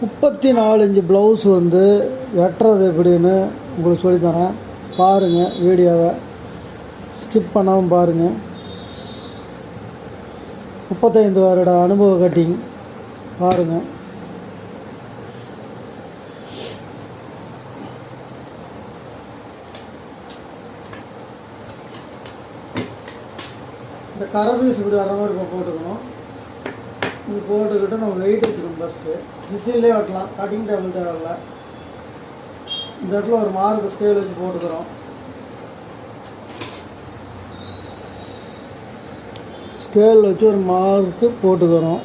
முப்பத்தி நாலு inch blouse வந்து வெட்டுறது எப்படின்னு உங்களுக்கு சொல்லித்தரேன். பாருங்கள் வீடியோவை ஸ்கிப் பண்ணாமல் பாருங்கள் முப்பத்தைந்து வருட அனுபவ கட்டிங் பாருங்கள் இந்த கரை பீஸ் இப்படி வர மாதிரி இப்போ போட்டுக்கணும். இது போட்டுக்கிட்டு நம்ம வெயிட் வச்சுக்கணும் ஃபஸ்ட்டு மிஷின்லேயே வெட்டலாம் கட்டிங் டேபிள் தேவையில்ல. இந்த இடத்துல ஒரு மார்க் ஸ்கேல் வச்சு போட்டுக்கிறோம். ஸ்கேல் வச்சு ஒரு மார்க்கு போட்டுக்கிறோம்.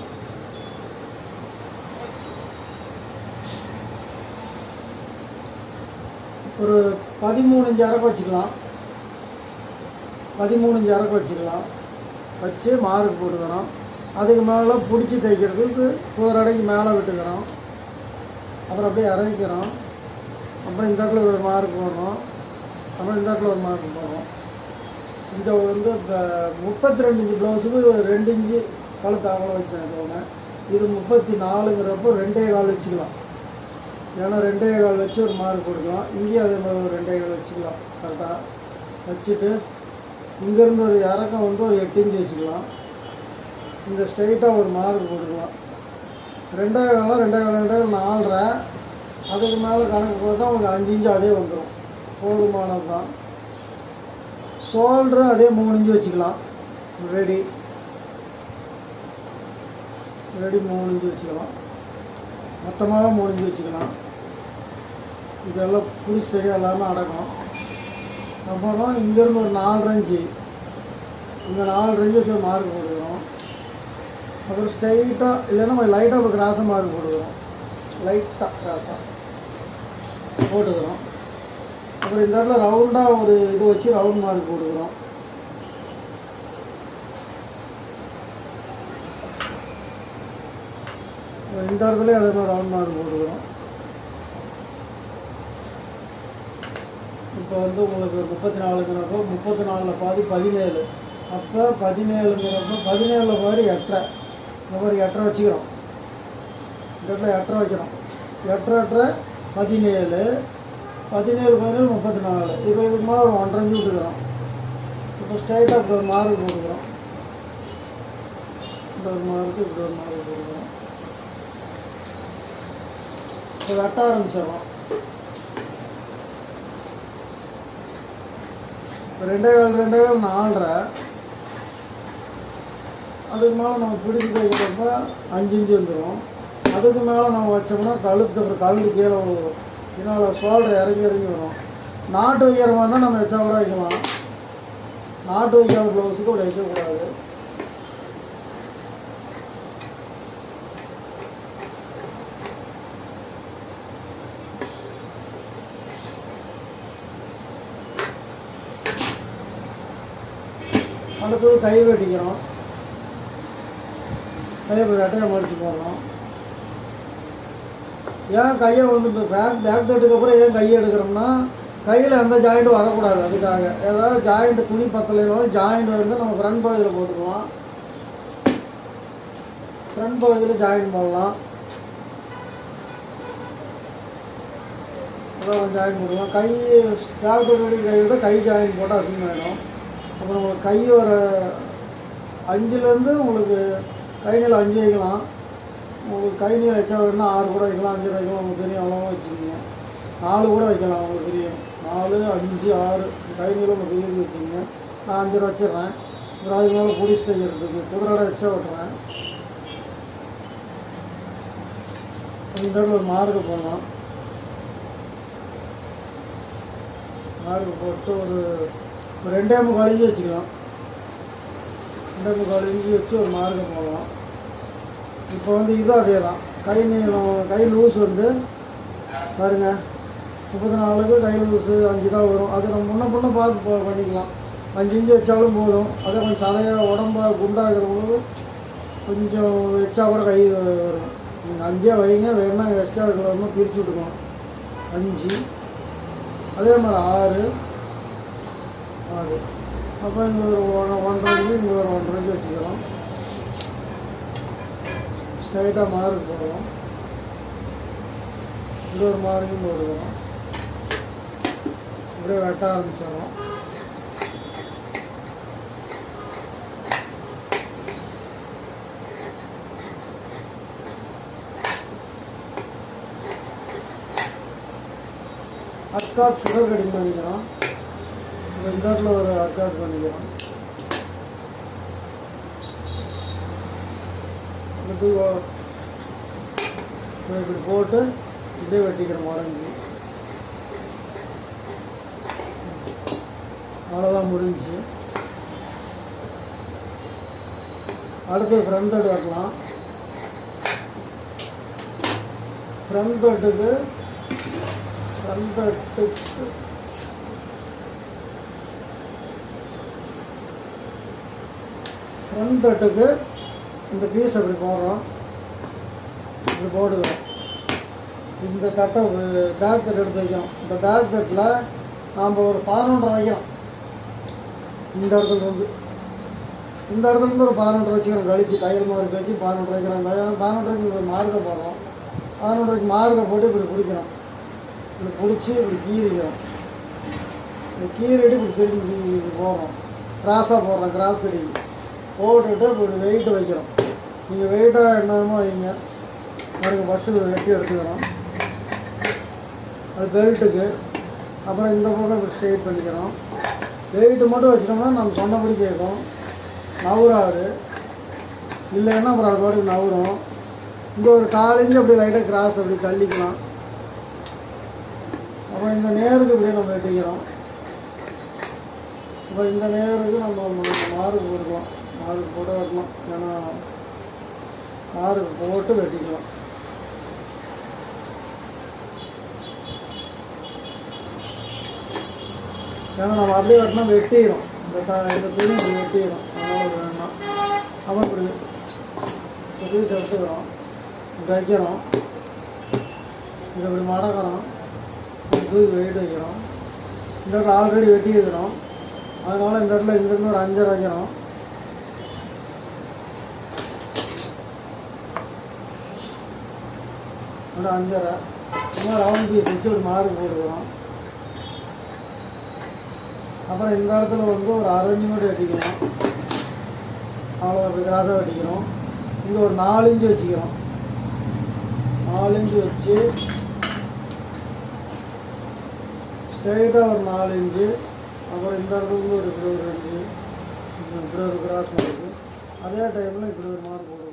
ஒரு பதிமூணு இன்ச்சு வச்சுக்கலாம். பதிமூணு இன்ச்சு வச்சுக்கலாம். வச்சு மார்க் போட்டுக்கிறோம். அதுக்கு மேலே பிடிச்சி தைக்கிறதுக்கு குதிரடைக்கு மேலே விட்டுக்கிறோம். அப்புறம் அப்படியே இறங்கிக்கிறோம் அப்புறம் இந்த இடத்துல ஒரு மார்க் போடுறோம். அப்புறம் இந்த இடத்துல ஒரு மார்க் போடுறோம். இந்த வந்து இப்போ முப்பத்தி ரெண்டு இன்ச்சு ப்ளவுஸுக்கு ரெண்டு இன்ச்சு கழுத்து அகலம் வச்சேன் சொன்னேன் இது முப்பத்தி நாலுங்கிறப்போ ரெண்டே கால் வச்சுக்கலாம். ஏன்னா ரெண்டே கால் வச்சு ஒரு மார்க் கொடுக்கலாம் இங்கேயும் அதே மாதிரி ஒரு ரெண்டே கால் வச்சுக்கலாம். கரெக்டாக வச்சுட்டு இங்கேருந்து ஒரு இறக்கம் வந்து ஒரு எட்டு இன்ச்சு வச்சுக்கலாம். இந்த ஸ்ட்ரெயிட்டாக ஒரு மார்க் போட்டுக்கலாம். ரெண்டே காலம் ரெண்டே காலம் ரெண்டே காலம் நாலரை. அதுக்கு மேலே கணக்கு போது உங்களுக்கு அஞ்சு இன்ச்சு அதே வந்துடும் போதுமானது தான். ஷோல்டரும் அதே மூணு இன்ச்சு வச்சுக்கலாம். ரெடி. ரெடி மூணு இன்ச்சு வச்சுக்கலாம். மொத்தமாக மூணு இன்ச்சு வச்சுக்கலாம். இதெல்லாம் புடிச்சு சரியாக இல்லாமல் அடக்கும் அப்புறம் இங்கேருந்து ஒரு நாலு இன்ச்சு. இங்கே நாலு ரெஞ்சு வச்சு மார்க் போட்டுக்கிறோம் அப்புறம் ஸ்ட்ரைட்டாக இல்லைன்னா கொஞ்சம் லைட்டாக ஒரு கிராஸாக மார்க் போட்டுக்கிறோம் லைட்டாக கிராஸாக போட்டுக்கிறோம் அப்புறம் இந்த இடத்துல ரவுண்டாக ஒரு இது வச்சு ரவுண்ட் மார்க் போட்டுக்கிறோம் இந்த இடத்துல அதே மாதிரி ரவுண்ட் மார்க் போட்டுக்கிறோம் இப்போ வந்து உங்களுக்கு முப்பத்தி நாலுங்கிறப்போ முப்பத்தி நாலில் பாதி பதினேழு அப்போ பதினேழுங்கிறப்போ பதினேழில் மாதிரி எட்டரை இந்த மாதிரி எட்டரை வச்சுக்கிறோம். இந்த இடத்துல எட்டரை வைக்கிறோம். எட்டரை எட்டரை பதினேழு பதினேழு பதினேழு முப்பத்தி நாலு இப்போ இதுக்கு மேலே ஒரு ஒன்றரை அஞ்சு விட்டுக்கிறோம். இப்போ ஸ்ட்ரைட்டாக இப்படி ஒரு மார்க் போட்டுக்கிறோம். இப்படி ஒரு மார்க்கு இப்படி ஒரு மார்க் போட்டுக்கிறோம். இப்போ வெட்ட ஆரம்பிச்சிடறோம் ரெண்டே கால் ரெண்டே கால் நாலரை. அதுக்கு மேலே நம்ம பிடிச்சி தைக்கிறப்ப அஞ்சு இன்ச்சு வந்துடும் அதுக்கு மேலே நம்ம வச்சோம்னா கழுத்து அப்புறம் கழுத்து கீழே விழுகும் இதனால் சோல்டர் இறங்கி இறங்கி வரும். நாட்டு வைக்கிற மாதிரி தான் நம்ம வச்சா கூட வைக்கலாம். நாட்டு வைக்காத ப்ளவுஸுக்கு அப்படி வைக்கக்கூடாது. அடுத்தது கை வெட்டிக்கிறோம். கையை இப்போ ரெட்டையாக மடித்து போடுறோம் ஏன் கையை வந்து இப்போ பேக் பேக் தட்டுக்கப்புறம் ஏன் கையை எடுக்கிறோம்னா கையில் எந்த ஜாயிண்ட்டும் வரக்கூடாது அதுக்காக. ஏதாவது ஜாயிண்ட் துணி பத்தலைனாலும் ஜாயிண்ட் வந்து நம்ம ஃப்ரண்ட் பகுதியில் போட்டுக்கலாம். ஃப்ரண்ட் பகுதியில் ஜாயின் பண்ணலாம் அதான் ஜாயின் போடலாம். கை பேக் தட்டு கை விட கை ஜாயின் போட்டால் அசிங்கமாயிடும் அப்புறம் உங்களுக்கு கை வர அஞ்சுலேருந்து உங்களுக்கு கை நீளம் அஞ்சு வைக்கலாம். உங்களுக்கு கை நீளம் வச்சா வேணும்னா ஆறு கூட வைக்கலாம். அஞ்சு வைக்கலாம். உங்களுக்கு தெரியும் அவ்வளோவா வச்சுக்கோங்க நாலு கூட வைக்கலாம். உங்களுக்கு தெரியும் நாலு அஞ்சு ஆறு. கை நீளம் உங்களுக்கு பெரியது வச்சுக்கோங்க நான் அஞ்சு ரூபா வச்சிடுறேன். அப்புறம் அதுக்கு மேலே பிடிச்சி தைக்கிறதுக்கு குதிரை வச்சா விட்டுறேன். இந்த இடத்துல ஒரு மார்க்கு போடலாம். மார்க்கு போட்டு ஒரு ஒரு ரெண்டே முக்கால் இன்ச்சு வச்சுக்கலாம். ரெண்டு முக்கால் இஞ்சி வச்சு ஒரு மார்க்கு போடலாம் இப்போ வந்து இதுவும் அதே தான் கை நீளம் கை லூஸ் வந்து பாருங்க முப்பத்தி நாலுக்கு கை லூஸு அஞ்சு தான் வரும். அது நம்ம முன்ன பொண்ணு பார்த்து பண்ணிக்கலாம். அஞ்சு இஞ்சி வச்சாலும் போதும். அதே கொஞ்சம் சதையாக உடம்பா குண்டாகிறவங்களுக்கு கொஞ்சம் வச்சா கூட கை வரும். நீங்கள் அஞ்சே வைங்க வேணா எக்ஸ்ட்ரா இருக்கிறவங்க பிரித்து விட்டுக்கலாம். அஞ்சு. அதே மாதிரி ஆறு. ஆறு. அப்போ இந்த ஒரு ஒன் ஒன்றரை இன்ச்சு ஒரு ஒன்றரை இன்ச்சு வச்சுக்கிறோம் ஸ்ட்ரைட்டாக மார்க் போடுவோம். இந்த ஒரு மார்க்கும் போட்டுக்கிறோம் அப்படியே வெட்ட ஆரம்பிச்சிடறோம் அக்கா சுகர் கட்டிங் பண்ணிக்கிறோம் இப்போ ஒரு அக்காத் பண்ணிக்கிறோம். இப்படி போட்டு இப்படியே வெட்டிக்கிறோம் உடஞ்சி அவ்வளோதான் முடிஞ்சு அடுத்து ஃப்ரண்ட் தட்டு வரலாம். ஃப்ரண்ட் தட்டுக்கு ஃப்ரண்ட் தட்டுக்கு ஃப்ரண்ட் தட்டுக்கு இந்த பீஸ் அப்படி போடுறோம். இப்படி போடுவோம் இந்த தட்டை பேக் தட்டு எடுத்து வைக்கிறோம் இந்த பேக் தட்டில் நாம் ஒரு பதினொன்றரை வைக்கிறோம் இந்த இடத்துலேருந்து இந்த இடத்துல இருந்து ஒரு பதினொன்றரை வச்சுக்கிறோம். கழிச்சு தையல் மாதிரி கழிச்சு பதினொன்றரை வைக்கிறோம். இந்த பதினொன்றரைக்கு ஒரு மார்க்கை போடுறோம். பதினொன்றரைக்கு மார்க்கை போட்டு இப்படி பிடிக்கிறோம். இப்படி பிடிச்சி இப்படி கீறிக்கிறோம் இப்படி கீறிட்டு இப்படி திரும்பி போடுறோம். கிராஸாக போடுறோம். கிராஸ் கடி போட்டுட்டு இப்படி வெயிட் வைக்கிறோம். நீங்கள் வெயிட்டாக என்னமோ வைங்க. பாருங்கள் ஃபஸ்ட்டு வெட்டி எடுத்துக்கிறோம். அது பெல்ட்டுக்கு அப்புறம் இந்த பக்கம் இப்படி ஸ்ட்ரெயிட் பண்ணிக்கிறோம். வெயிட்டு மட்டும் வச்சிட்டோம்னா நம்ம சொன்னபடி கேட்கும். நவுறாது. இல்லைன்னா அப்புறம் அது பாட்டுக்கு நவுறும் இங்கே ஒரு கால் அப்படி லைட்டாக கிராஸ் அப்படி தள்ளிக்கலாம். அப்புறம் இந்த நேருக்கு இப்படியே நம்ம வெட்டிக்கிறோம். அப்புறம் இந்த நேருக்கு நம்ம மார்க் கொடுக்கலாம். ஆறு கூட வரணும். ஏன்னா ஆறு போட்டு வெட்டிக்கலாம். ஏன்னா நம்ம அப்படியே வெட்டினா வெட்டிடும் இந்த த இந்த துணி இப்படி வெட்டிடும் அதனால இது அப்புறம் இப்படி ஒரு பீஸ் எடுத்துக்கிறோம். இப்படி இதை இப்படி மடக்கிறோம் தூக்கி வெயிட் வைக்கிறோம். இந்த இடத்துல ஆல்ரெடி வெட்டி இருக்கிறோம் அதனால இந்த இடத்துல இங்கேருந்து ஒரு அஞ்சரை வைக்கிறோம். ஒரு அஞ்சரை இன்னும் லெவன் பீஸ் வச்சு ஒரு மார்க் போட்டுக்கிறோம். அப்புறம் இந்த இடத்துல வந்து ஒரு அரைஞ்சு மட்டும் வெட்டிக்கிறோம். அவ்வளோ அப்படி கிராஸாக வெட்டிக்கிறோம். இங்கே ஒரு நாலு இன்ச்சு வச்சுக்கிறோம். நாலு இன்ச்சு வச்சு ஸ்ட்ரைட்டாக ஒரு நாலு இன்ச்சு. அப்புறம் இந்த இடத்துல ஒரு இப்படி ஒரு அஞ்சு இப்படி ஒரு கிராஸ் மார்க்கு. அதே டைமில் இப்படி ஒரு மார்க் போடுவோம்